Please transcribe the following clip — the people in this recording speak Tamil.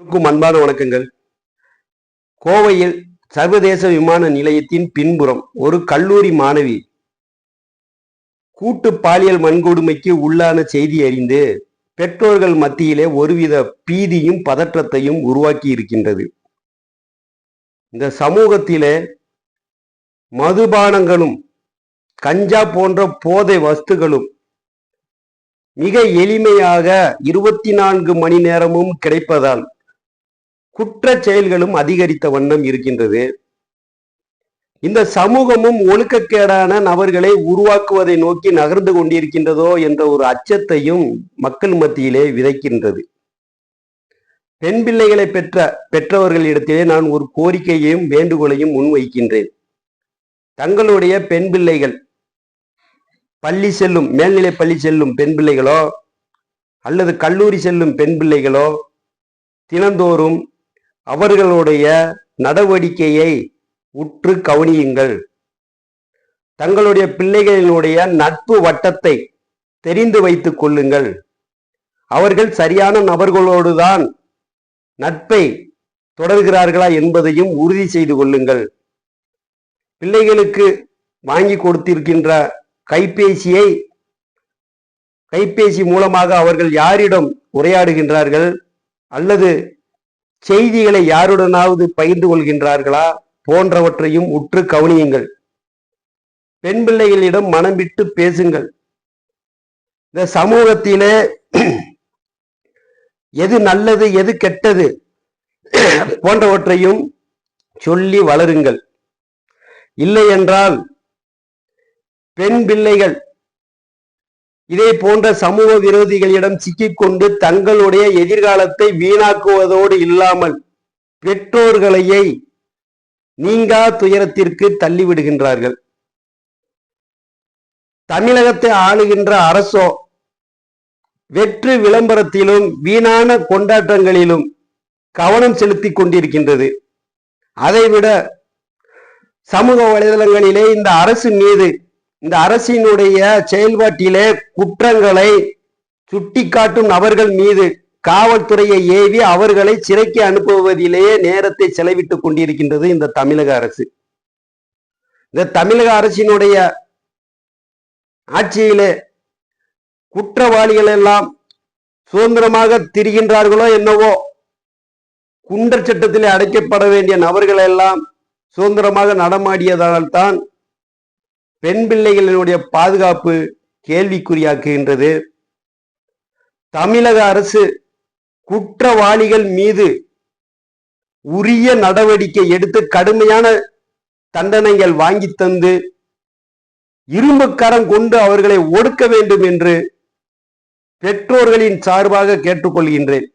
அன்பான வணக்கங்கள். கோவையில் சர்வதேச விமான நிலையத்தின் பின்புறம் ஒரு கல்லூரி மாணவி கூட்டு பாலியல் வன்கொடுமைக்கு உள்ளான செய்தி அறிந்து பெற்றோர்கள் மத்தியிலே ஒருவித பீதியும் பதற்றத்தையும் உருவாக்கி இருக்கின்றது. இந்த சமூகத்திலே மதுபானங்களும் கஞ்சா போன்ற போதை வஸ்துகளும் மிக எளிமையாக இருபத்தி நான்கு மணி நேரமும் கிடைப்பதால் குற்ற செயல்களும் அதிகரித்த வண்ணம் இருக்கின்றது. இந்த சமூகமும் ஒழுக்கக்கேடான நபர்களை உருவாக்குவதை நோக்கி நகர்ந்து கொண்டிருக்கின்றதோ என்ற ஒரு அச்சத்தையும் மக்கள் மத்தியிலே விதைக்கின்றது. பெண் பிள்ளைகளை பெற்ற பெற்றவர்களிடத்திலே நான் ஒரு கோரிக்கையையும் வேண்டுகோளையும் முன்வைக்கின்றேன். தங்களுடைய பெண் பிள்ளைகள் பள்ளி செல்லும் மேல்நிலை பள்ளி செல்லும் பெண் பிள்ளைகளோ அல்லது கல்லூரி செல்லும் பெண் பிள்ளைகளோ தினந்தோறும் அவர்களுடைய நடவடிக்கையை உற்று கவனியுங்கள். தங்களுடைய பிள்ளைகளினுடைய நட்பு வட்டத்தை தெரிந்து வைத்து கொள்ளுங்கள். அவர்கள் சரியான நபர்களோடுதான் நட்பை தொடர்கிறார்களா என்பதையும் உறுதி செய்து கொள்ளுங்கள். பிள்ளைகளுக்கு வாங்கி கொடுத்திருக்கின்ற கைபேசியை கைபேசி மூலமாக அவர்கள் யாரிடம் உரையாடுகின்றார்கள் அல்லது செய்திகளை யாருடனாவது பகிர்ந்து கொள்கின்றார்களா? போன்றவற்றையும் உற்று கவனியுங்கள். பெண் பிள்ளைகளிடம் மனம் விட்டு பேசுங்கள். இந்த சமூகத்திலே எது நல்லது எது கெட்டது போன்றவற்றையும் சொல்லி வளருங்கள். இல்லை என்றால் பெண் பிள்ளைகள் இதே போன்ற சமூக விரோதிகளிடம் சிக்கிக்கொண்டு தங்களுடைய எதிர்காலத்தை வீணாக்குவதோடு இல்லாமல் பெற்றோர்களையே நீங்கா துயரத்திற்கு தள்ளிவிடுகின்றார்கள். தமிழகத்தை ஆளுகின்ற அரசோ வெற்று விளம்பரத்திலும் வீணான கொண்டாட்டங்களிலும் கவனம் செலுத்திக் கொண்டிருக்கின்றது. அதைவிட சமூக வலைதளங்களிலே இந்த அரசு மீது இந்த அரசினுடைய செயல்பாட்டிலே குற்றங்களை சுட்டிக்காட்டும் நபர்கள் மீது காவல்துறையை ஏவி அவர்களை சிறைக்கு அனுப்புவதிலேயே நேரத்தை செலவிட்டுக் கொண்டிருக்கின்றது இந்த தமிழக அரசு. இந்த தமிழக அரசினுடைய ஆட்சியிலே குற்றவாளிகள் எல்லாம் சுதந்திரமாக திரிகின்றார்களோ என்னவோ குண்டர் சட்டத்திலே அடைக்கப்பட வேண்டிய நபர்கள் எல்லாம் சுதந்திரமாக நடமாடியதால் தான் பெண் பிள்ளைகளினுடைய பாதுகாப்பு கேள்விக்குறியாக்குகின்றது. தமிழக அரசு குற்றவாளிகள் மீது உரிய நடவடிக்கை எடுத்து கடுமையான தண்டனைகள் வாங்கி தந்து இரும்புக்கரம் கொண்டு அவர்களை ஒடுக்க வேண்டும் என்று பெற்றோர்களின் சார்பாக கேட்டுக்கொள்கின்றேன்.